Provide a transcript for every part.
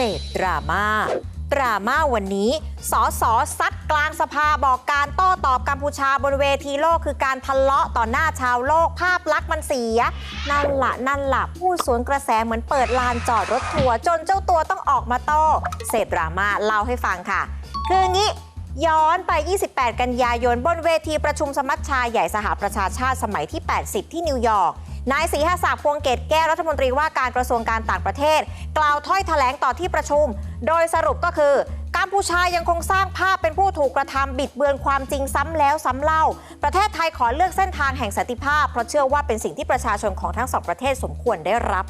ษตรดราม่าดราม่าวันนี้สอสอซัดกลางสภาบอกการโต้ตอบกัมพูชาบนเวทีโลกคือการทะเลาะต่อหน้าชาวโลกภาพลักษณ์มันเสีย นั่นละนั่นละผู้สวนกระแสเหมือนเปิดลานจอดรถทัวร์จนเจ้าตัวต้องออกมาโต้เศษดราม่าเล่าให้ฟังค่ะ คืองี้ย้อนไป 28 กันยายน บนเวทีประชุมสมัชชาใหญ่สหประชาชาติสมัยที่ 80 ที่นิวยอร์ก นายศรีหศักดิ์พวงเกตแก้วรัฐมนตรีว่าการกระทรวงการต่างประเทศ กล่าวถ้อยแถลงต่อที่ประชุม โดยสรุปก็คือกัมพูชายังคงสร้างภาพเป็นผู้ถูกกระทำบิดเบือนความจริงซ้ำแล้วซ้ำเล่า ประเทศไทยขอเลือกเส้นทางแห่งสันติภาพเพราะเชื่อว่าเป็นสิ่งที่ประชาชนของทั้งสองประเทศสมควรได้รับ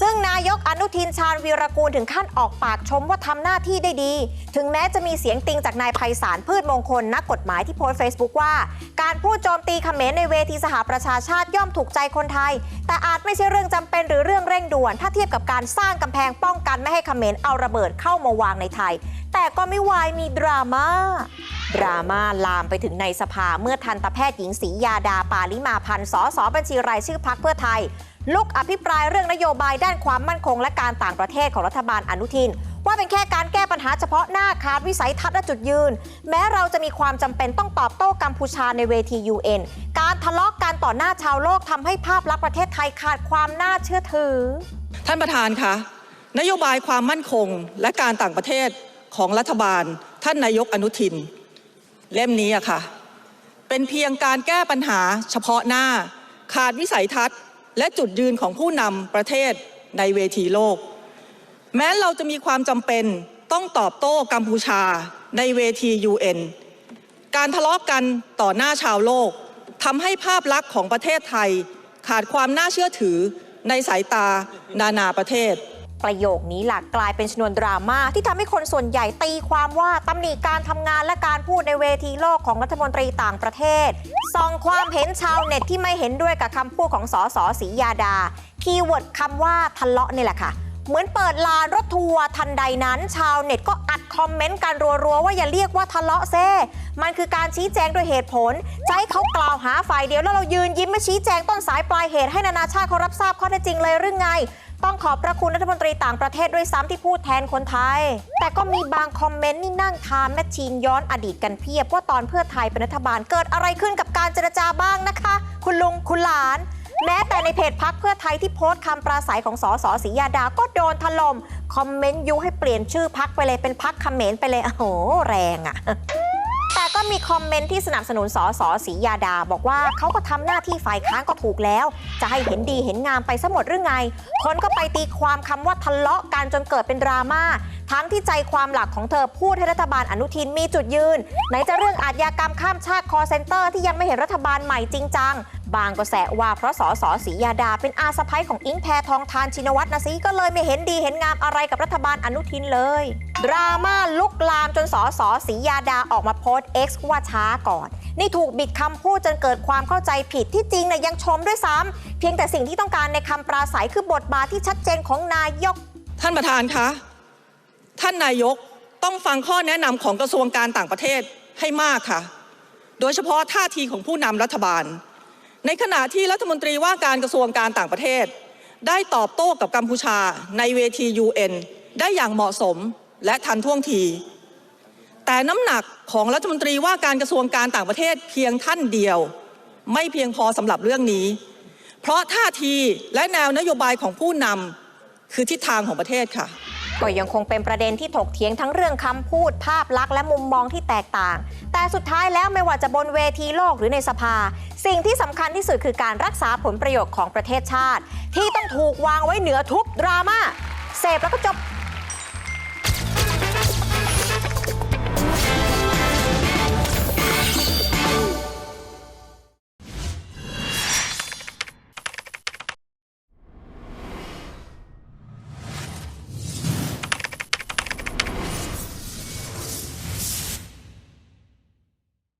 ซึ่งนายกอนุทินชาญวีรกูลถึงขั้นออกปากชมว่าทำหน้าที่ได้ดี ถึงแม้จะมีเสียงติงจากนายไพศาลพืชมงคล นักกฎหมายที่โพสต์เฟซบุ๊กว่า การพูดโจมตีเขมรในเวทีสหประชาชาติย่อมถูกใจคนไทย แต่อาจไม่ใช่เรื่องจำเป็นหรือเรื่องเร่งด่วน ถ้าเทียบกับการสร้างกำแพงป้องกันไม่ให้เขมรเอาระเบิดเข้ามาวางในไทย แต่ก็ไม่วายมีดราม่าดราม่าลามไปถึงในสภาเมื่อทันตแพทย์หญิงศรียาดาปาลิมาพันธ์สสบัญชีรายชื่อพักเพื่อไทย ลุกอภิปรายเรื่องนโยบายด้านความมั่นคง และการต่างประเทศของรัฐบาลอนุทิน ว่าเป็นแค่การแก้ปัญหาเฉพาะหน้าขาดวิสัยทัศน์และจุดยืน แม้เราจะมีความจำเป็นต้องตอบโต้กัมพูชาในเวที UN การทะเลาะกันต่อหน้าชาวโลกทำให้ภาพลักษณ์ประเทศไทยขาดความน่าเชื่อถือ ท่านประธานคะนโยบายความมั่นคง และการต่างประเทศของรัฐบาล ท่านนายกอนุทิน เล่มนี้อะค่ะ เป็นเพียงการแก้ปัญหาเฉพาะหน้า ขาดวิสัยทัศน์ และจุดยืนของผู้นำประเทศในเวทีโลก แม้เราจะมีความจำเป็นต้องตอบโต้กัมพูชาในเวที UN การทะเลาะกันต่อหน้าชาวโลกทำให้ภาพลักษณ์ของประเทศไทย ขาดความน่าเชื่อถือในสายตานานาประเทศ ประโยคนี้หลักกลายเป็นชนวนดราม่าที่ทำให้คนส่วนใหญ่ตีความว่าตำหนิการทำงานและการพูดในเวทีโลกของรัฐมนตรีต่างประเทศส่องความเห็นชาวเน็ตที่ไม่เห็นด้วยกับคำพูดของสสศรียาดา คีย์เวิร์ดคำว่าทะเลาะนี่แหละค่ะเหมือนเปิดลานรถทัวร์ทันใดนั้น ชาวเน็ตก็อัดคอมเมนต์กันรัวๆ ว่าอย่าเรียกว่าทะเลาะเซ่ มันคือการชี้แจงด้วยเหตุผลจะให้เขากล่าวหาฝ่ายเดียวแล้วเรายืนยิ้มไม่ชี้แจงต้นสายปลายเหตุให้นานาชาติเขารับทราบข้อเท็จจริงเลยหรือไง ต้องขอบพระคุณรัฐมนตรีต่างประเทศด้วยซ้ำที่พูดแทนคนไทย แต่ก็มีบางคอมเมนต์นี่นั่งทามแมชชีนย้อนอดีตกันเพียบว่าตอนเพื่อไทยเป็นรัฐบาลเกิดอะไรขึ้นกับการเจรจาบ้างนะคะ คุณลุงคุณหลาน แม้แต่ในเพจพักเพื่อไทยที่โพสต์คำปราศัยของสสศรียาดาก็โดนถล่มคอมเมนต์ยุให้เปลี่ยนชื่อพักไปเลยเป็นพักเขมรไปเลยโอ้โหแรงอะ แต่ก็มีคอมเมนต์ที่สนับสนุนสสศรียาดา บอกว่าเขาก็ทำหน้าที่ฝ่ายค้านก็ถูกแล้ว จะให้เห็นดีเห็นงามไปซะหมดหรือไง คนก็ไปตีความคำว่าทะเลาะกันจนเกิดเป็นดราม่าทั้งที่ใจความหลักของเธอพูดให้รัฐบาลอนุทินมีจุดยืน ไหนจะเรื่องอาชญากรรมข้ามชาติคอเซนเตอร์ที่ยังไม่เห็นรัฐบาลใหม่จริงจังบางก็แสว่าเพราะสสศรียาดาเป็นอาสะพ้ยของอิงแพทองทานชินวัตรนะสิก็เลยไม่เห็นดีเห็นงามอะไรกับรัฐบาลอนุทินเลย ดราม่าลุกลามจนสสศรียาดาออกมาโพสต์ X ว่าช้าก่อน นี่ถูกบิดคำพูดจนเกิดความเข้าใจผิดที่จริงเนี่ยยังชมด้วยซ้ำเพียงแต่สิ่งที่ต้องการในคำปราศัยคือบทบาทที่ชัดเจนของนายก ท่านประธานคะท่านนายกต้องฟังข้อแนะนำของกระทรวงการต่างประเทศให้มากค่ะ โดยเฉพาะท่าทีของผู้นำรัฐบาล ในขณะที่รัฐมนตรีว่าการกระทรวงการต่างประเทศ ได้ตอบโต้กับกัมพูชาในเวที UN ได้อย่างเหมาะสมและทันท่วงที แต่น้ำหนักของรัฐมนตรีว่าการกระทรวงการต่างประเทศเพียงท่านเดียว ไม่เพียงพอสำหรับเรื่องนี้ เพราะท่าทีและแนวนโยบายของผู้นำคือทิศทางของประเทศค่ะ ก็ยังคงเป็นประเด็นที่ถกเถียงทั้งเรื่องคำพูดภาพลักษณ์และมุมมองที่แตกต่าง แต่สุดท้ายแล้วไม่ว่าจะบนเวทีโลกหรือในสภา สิ่งที่สำคัญที่สุดคือการรักษาผลประโยชน์ของประเทศชาติ ที่ต้องถูกวางไว้เหนือทุกดราม่าเสพแล้วก็จบ